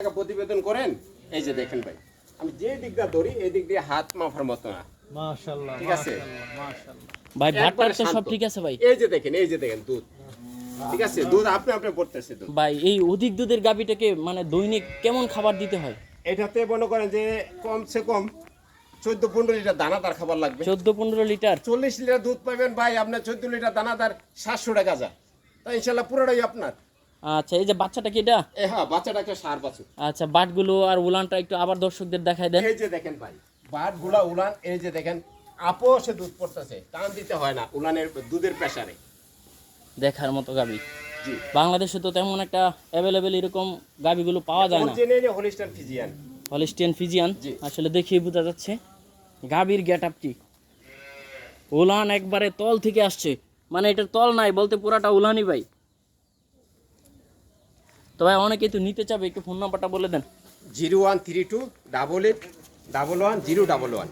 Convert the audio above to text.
টাকা প্রতিবেদন করেন? এই যে দেখেন ভাই আমি যে দিকটা ধরি এই দিক দিয়ে হাত মাফার মতো না। মাশাআল্লাহ ঠিক আছে। ভাই তো সব ঠিক আছে ভাই? এই যে দেখেন এই যে দেখেন দুধ। ঠিক আছে? দুধ আপনি আপনি পড়তেছে দুধ। ভাই এই অধিক দুধের গাবিটাকে মানে দৈনিক কেমন খাবার দিতে হয়? এটাতে মনে করেন যে কমসে কম চোদ্দ পনেরো লিটার দানাদার খাবার লাগবে। চোদ্দ পনেরো লিটার? চল্লিশ লিটার দুধ পাবেন ভাই আপনার চোদ্দ লিটার দানাদার সাতশো টাকা যা। তাই ইনশাল্লাহ পুরোটাই আপনার। আচ্ছা এই যে বাচ্চাটা কি এটা? এ হ্যাঁ বাচ্চাটাকে সার বাছুর। আচ্ছা বাটগুলো আর উলানটা একটু আবার দর্শকদের দেখায় দেন। এই যে দেখেন ভাই বাটগুলা উলান এই যে দেখেন আপোষে দুধ পড়তেছে টান দিতে হয় না উলানের দুধের প্রেসারে দেখার মতো গাবি। জি। বাংলাদেশে তো তেমন একটা অ্যাভেলেবেল এরকম গাবিগুলো পাওয়া যায় না। Originally Holstein Friesian Holstein Friesian. আসলে দেখিয়ে বোঝা যাচ্ছে গাবির গেট আপটি উলান একবারে তল থেকে আসছে। মানে এটা তল নাই বলতে পুরাটা উলানই ভাই। তো ভাই অনেকেই তো নিতে চাবে একটু ফোন নাম্বারটা বলে দেন। Zero one three two double eight double one zero double one.